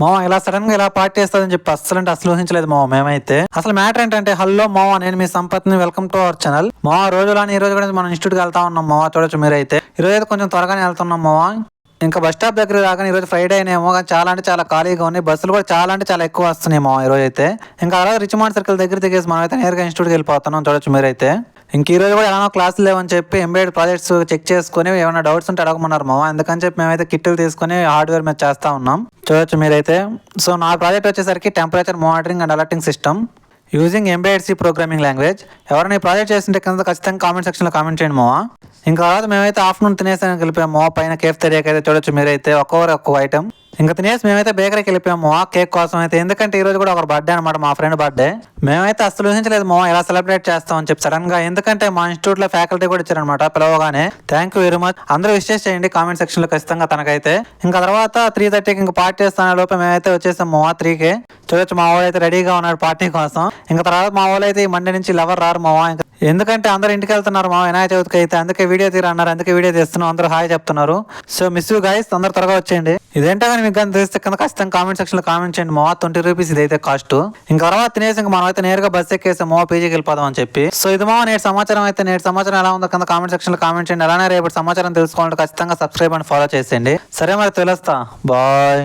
మామ ఇలా సడన్గా ఇలా పార్టీ చేస్తుందని చెప్పి అస్సలు అంటే అసలు ఊహించలేదు మామ మేమైతే. అసలు మ్యాటర్ ఏంటంటే హలో మామ నేను మీ సంపత్ని వెల్కమ్ టు అవర్ ఛానల్ రోజు రోజులని ఈ రోజు కూడా మనం ఇన్స్టిట్యూట్కి వెళ్తా ఉన్నాం మామ చూడొచ్చు మీరైతే. ఈ రోజు అయితే కొంచెం త్వరగానే వెళ్తున్నాం మామ. ఇంకా బస్ స్టాప్ దగ్గర రాగానే ఈరోజు ఫ్రైడే అయినేమో కానీ చాలా అంటే చాలా ఖాళీగా ఉన్నాయి. బస్సులు కూడా చాలా అంటే చాలా ఎక్కువ వస్తున్నాయి మా ఈరోజు అయితే. ఇంకా అలాగే రిచ్మాండ్ సర్కిల్ దగ్గర దిగేసి మనం అయితే నేరుగా ఇన్స్టిట్యూట్కి వెళ్ళిపోతున్నాం చూడొచ్చు మీరైతే. ఇంక ఈ రోజు కూడా ఎలానో క్లాసులు లేవని చెప్పి ఎంబెడ్ ప్రాజెక్ట్స్ చెక్ చేసుకుని ఏమైనా డౌట్స్ ఉంటే అడగమన్నారు మామ. అందుకని చెప్పి మేమైతే కిట్లు తీసుకుని హార్డ్వేర్ మీద చేస్తా ఉన్నాం. చూడొచ్చు మీరైతే. సో నా ప్రాజెక్ట్ వచ్చేసరికి temperature monitoring and alerting system using embed C programming language ఎవరైనా ఈ ప్రాజెక్ట్ చేస్తుంటే కింద ఖచ్చితంగా కామెంట్ సెక్షన్లో కామెంట్ చేయండి మావా. ఇంకా తర్వాత మేమైతే ఆఫ్టర్నూన్ తినేసానికి వెళ్ళిపోయాము పైన కేఫ్ తెరియాకి అయితే చూడొచ్చు మీరైతే. ఒక్కొక్కరు ఒక్కొక్క ఐటమ్ ఇంకా తినేసి మేమైతే బేకరీకి వెళ్ళిపోయాము ఆ కేక్ కోసం అయితే. ఎందుకంటే ఈ రోజు కూడా ఒక బర్త్డే అనమాట మా ఫ్రెండ్ బర్త్డే మేమైతే అసలు ఊహించలేదు మా ఎలా సెలబ్రేట్ చేస్తాం అని చెప్పి సడన్గా. ఎందుకంటే మా ఇన్స్టిట్యూట్లో ఫ్యాకల్టీ కూడా ఇచ్చారనమాట పిలవగానే. థ్యాంక్ యూ వెరీ మచ్ అందరూ విషెస్ చేయండి కామెంట్ సెక్షన్లో ఖచ్చితంగా తనకైతే. ఇంకా తర్వాత త్రీ థర్టీకి ఇంకా పార్టీ చేస్తాను లోపల మేమైతే వచ్చేసాము మా త్రీకి చూడొచ్చు మా వాళ్ళు అయితే రెడీగా ఉన్నాడు పార్టీ కోసం. ఇంకా తర్వాత మా వాళ్ళు అయితే ఈ మండే నుంచి లవర్ రారు మా ఇంకా ఎందుకంటే అందరూ ఇంటికి వెళ్తున్నారు మా వినాయక చవితికి అయితే. అందుకే వీడియో తీరు అన్నారు అందుకే వీడియో తీస్తున్నాం అందరూ హాయ్ చెప్తున్నారు. సో మిస్ యూ గైస్ అందరు త్వరగా వచ్చేయండి. ఇదేంటో కానీ మీకు కానీ తెలిస్తే కింద ఖచ్చితంగా కామెంట్ సెక్షన్లో కామెంట్ చేయండి మా ట్వంటీ రూపీస్ ఇదైతే కాస్ట్ ఇంకా తర్వాత తినేసి ఇంకా మనం అయితే నేరుగా బస్ ఎక్కేసాము మో పీజీకి వెళ్ళిపోదాం అని చెప్పి. సో ఇది మా నేటి సమాచారం అయితే నేటి సమాచారం ఎలా ఉందో కింద కామెంట్ సెక్షన్లో కామెంట్ చేయండి. అలానే రేపటి సమాచారం తెలుసుకోవాలంటే ఖచ్చితంగా సబ్స్క్రైబ్ అండ్ ఫాలో చేసేయండి. సరే మరి తెలుస్తా. బాయ్